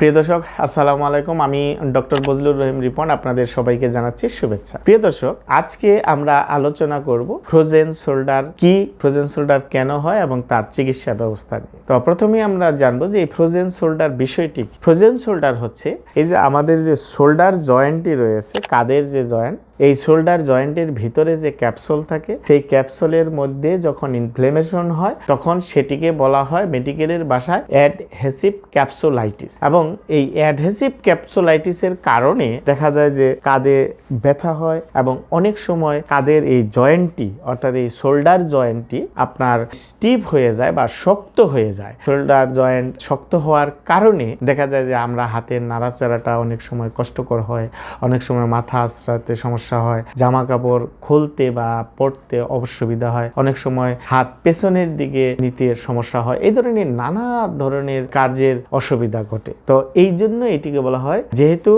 প্রিয় দর্শক, আসসালামু আলাইকুম। আমি ডক্টর বজলুর রহিম রিপন, আপনাদের সবাইকে জানাচ্ছি শুভেচ্ছা। প্রিয় দর্শক, আজকে আমরা আলোচনা করব ফ্রোজেন শোল্ডার কি, ফ্রোজেন শোল্ডার কেন হয় এবং তার চিকিৎসা ব্যবস্থা নিয়ে। তো প্রথমে আমরা জানব যে এই ফ্রোজেন শোল্ডার বিষয়টি ফ্রোজেন শোল্ডার হচ্ছে এই যে আমাদের যে শোল্ডার জয়েন্টটি রয়েছে, কাদের যে জয়েন্ট এই শোল্ডার জয়েন্টের ভিতরে যে ক্যাপসুল থাকে, সেই ক্যাপসুলের মধ্যে যখন ইনফ্লেমেশন হয়, তখন সেটিকে বলা হয় মেডিকেলের ভাষায় অ্যাডহেসিভ ক্যাপসুলাইটিস এবং এই অ্যাডহেসিভ ক্যাপসুলাইটিসের কারণে দেখা যায় যে কাঁধে ব্যথা হয় এবং অনেক সময় কাঁধের এই জয়েন্টটি, অর্থাৎ এই শোল্ডার জয়েন্টটি আপনার স্টিভ হয়ে যায় বা শক্ত হয়ে যায়। শোল্ডার জয়েন্ট শক্ত হওয়ার কারণে দেখা যায় যে আমরা হাতের নাড়াচাড়াটা অনেক সময় কষ্টকর হয়, অনেক সময় মাথা আশ্রাতে সমস্যা হয় জামা কাপড় খুলতে বা পরতে অসুবিধা হয়। অনেক সময় হাত পেছনের দিকে নিতে সমস্যা হয়। এই ধরনের নানা ধরনের কার্যের অসুবিধা ঘটে। তো এই জন্য এটিকে বলা হয়, যেহেতু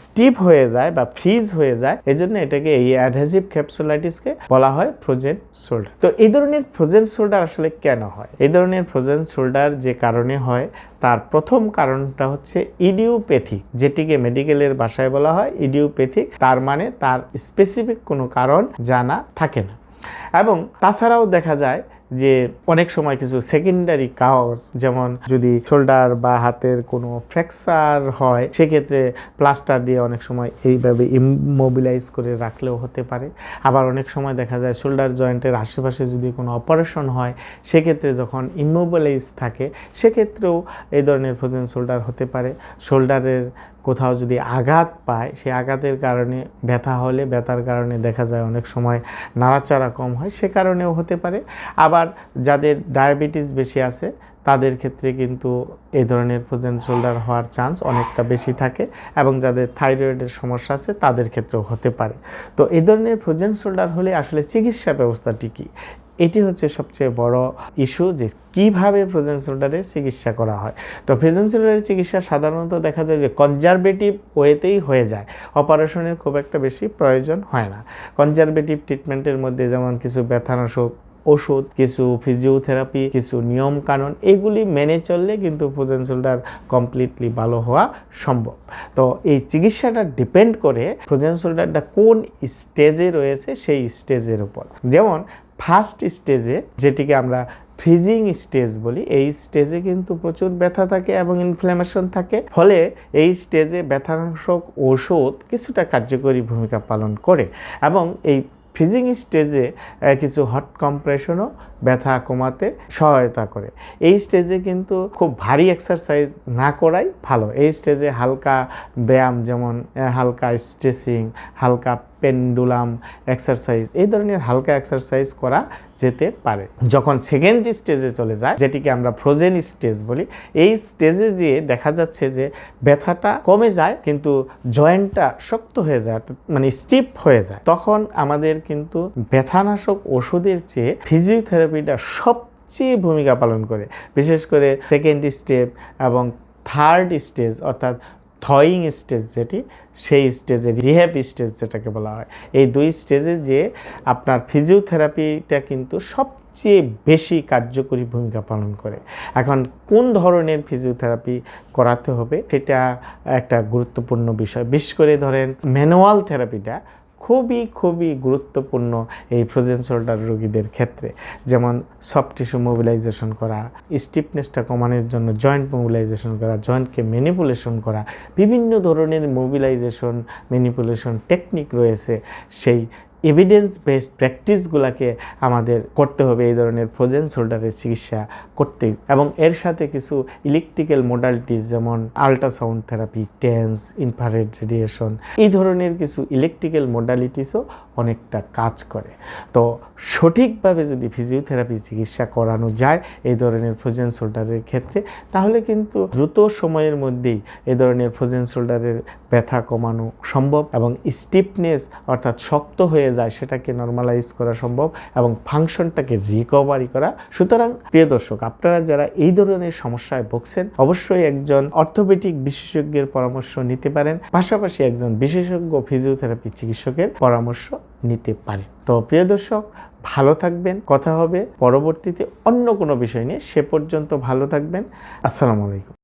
স্টিপ হয়ে যায় বা ফ্রিজ হয়ে যায়, এই জন্য এটাকে এই অ্যাডহেসিভ ক্যাপসুলাইটিসকে বলা হয় ফ্রোজেন শোল্ডার। তো এই ধরনের ফ্রোজেন শোল্ডার আসলে কেন হয়? এই ধরনের ফ্রোজেন শোল্ডার যে কারণে হয়, তার প্রথম কারণটা হচ্ছে ইডিওপ্যাথিক, যেটিকে মেডিকেলের ভাষায় বলা হয় ইডিওপ্যাথিক। তার মানে তার স্পেসিফিক কোনো কারণ জানা থাকে না। এবং তাছাড়াও দেখা যায় যে অনেক সময় কিছু সেকেন্ডারি কাজ যেমন যদি শোল্ডার বা হাতের কোনো ফ্র্যাকচার হয়, সেক্ষেত্রে প্লাস্টার দিয়ে অনেক সময় এইভাবে ইমোবিলাইজ করে রাখলেও হতে পারে। আবার অনেক সময় দেখা যায় শোল্ডার জয়েন্টের আশেপাশে যদি কোনো অপারেশন হয়, সেক্ষেত্রে যখন ইমোবিলাইজ থাকে, সেক্ষেত্রেও এই ধরনের ফ্রোজেন শোল্ডার হতে পারে। শোল্ডারের কোথাও যদি আঘাত পায় সেই আঘাতের কারণে ব্যথা হলে, ব্যথার কারণে দেখা যায় অনেক সময় নাড়াচাড়া কম হয়, সে কারণেও হতে পারে। আবার যাদের ডায়াবেটিস বেশি আছে, তাদের ক্ষেত্রে কিন্তু এই ধরনের ফ্রোজেন শোল্ডার হওয়ার চান্স অনেকটা বেশি থাকে এবং যাদের থাইরয়েডের সমস্যা আছে, তাদের ক্ষেত্রেও হতে পারে। তো এই ধরনের ফ্রোজেন শোল্ডার হলে আসলে চিকিৎসা ব্যবস্থাটি কী? এটি হচ্ছে সবচেয়ে বড় ইস্যু যে কীভাবে ফ্রোজেন শোল্ডারের চিকিৎসা করা হয়। তো ফ্রোজেন শোল্ডারের চিকিৎসা সাধারণত দেখা যায় যে কনজারভেটিভ ওয়েতেই হয়ে যায়। অপারেশনের খুব একটা বেশি প্রয়োজন হয় না। কনজারভেটিভ ট্রিটমেন্টের মধ্যে যেমন কিছু ব্যথানাশক ওষুধ, কিছু ফিজিওথেরাপি কিছু নিয়ম কানুন এগুলি মেনে চললে কিন্তু ফ্রোজেন শোল্ডার কমপ্লিটলি ভালো হওয়া সম্ভব। তো এই চিকিৎসাটা ডিপেন্ড করে ফ্রোজেন শোল্ডারটা কোন স্টেজে রয়েছে সেই স্টেজের উপর। যেমন ফার্স্ট স্টেজে, যেটিকে আমরা ফ্রিজিং স্টেজ বলি, এই স্টেজে কিন্তু প্রচুর ব্যথা থাকে এবং ইনফ্ল্যামেশন থাকে। ফলে এই স্টেজে ব্যথানাশক ওষুধ কিছুটা কার্যকরী ভূমিকা পালন করে এবং এই ফ্রিজিং স্টেজে কিছু হট কম্প্রেশনও ব্যথা কমাতে সহায়তা করে। এই স্টেজে কিন্তু খুব ভারী এক্সারসাইজ না করাই ভালো। এই স্টেজে হালকা ব্যায়াম যেমন হালকা স্ট্রেচিং হালকা পেন্ডুলাম এক্সারসাইজ এই ধরনের হালকা এক্সারসাইজ করা যেতে পারে। যখন সেকেন্ড স্টেজে চলে যায়, যেটিকে আমরা ফ্রোজেন স্টেজ বলি, এই স্টেজে যেয়ে দেখা যাচ্ছে যে ব্যথাটা কমে যায়, কিন্তু জয়েন্টটা শক্ত হয়ে যায় মানে স্টিপ হয়ে যায়। তখন আমাদের কিন্তু ব্যথানাশক ওষুধের চেয়ে ফিজিওথেরাপিটা সবচেয়ে ভূমিকা পালন করে। বিশেষ করে সেকেন্ড স্টেপ এবং থার্ড স্টেজ অর্থাৎ থয়িং স্টেজ যেটি, সেই স্টেজে রিহ্যাব স্টেজ যেটাকে বলা হয়। এই দুই স্টেজে যে আপনার ফিজিওথেরাপিটা কিন্তু সবচেয়ে বেশি কার্যকরী ভূমিকা পালন করে। এখন কোন ধরনের ফিজিওথেরাপি করাতে হবে, সেটা একটা গুরুত্বপূর্ণ বিষয়। বিশেষ করে ধরেন ম্যানুয়াল থেরাপিটা খুবই খুবই গুরুত্বপূর্ণ এই ফ্রোজেন শোল্ডার রোগীদের ক্ষেত্রে। যেমন সফট টিস্যু মোবিলাইজেশন করা স্টিফনেসটা কমানোর জন্য জয়েন্ট মোবিলাইজেশন করা জয়েন্টকে ম্যানিপুলেশন করা, বিভিন্ন ধরনের মোবিলাইজেশন ম্যানিপুলেশন টেকনিক রয়েছে। সেই এভিডেন্স বেসড প্র্যাকটিসগুলোকে আমাদের করতে হবে এই ধরনের ফ্রোজেন শোল্ডারের চিকিৎসা করতে। এবং এর সাথে কিছু ইলেকট্রিক্যাল মোডালিটিস যেমন ultrasound therapy TENS infrared radiation এই ধরনের কিছু ইলেকট্রিক্যাল মোডালিটিসও অনেকটা কাজ করে। তো সঠিকভাবে যদি ফিজিওথেরাপি চিকিৎসা করানো যায় এই ধরনের ফ্রোজেন শোল্ডারের ক্ষেত্রে, তাহলে কিন্তু দ্রুত সময়ের মধ্যেই এই ধরনের ফ্রোজেন শোল্ডারের ব্যথা কমানো সম্ভব এবং স্টিফনেস অর্থাৎ শক্ত হয়ে যায় সেটাকে নর্মালাইজ করা সম্ভব এবং ফাংশনটাকে রিকভারি করা। সুতরাং প্রিয় দর্শক, আপনারা যারা এই ধরনের সমস্যায় ভুগছেন, অবশ্যই একজন অর্থোপেডিক বিশেষজ্ঞের পরামর্শ নিতে পারেন। পাশাপাশি একজন বিশেষজ্ঞ ফিজিওথেরাপি চিকিৎসকের পরামর্শ নিতে পারেন তো প্রিয় দর্শক, ভালো থাকবেন, কথা হবে। পরবর্তীতে অন্য কোনো বিষয় নিয়ে। সে পর্যন্ত ভালো থাকবেন। আসসালামু আলাইকুম।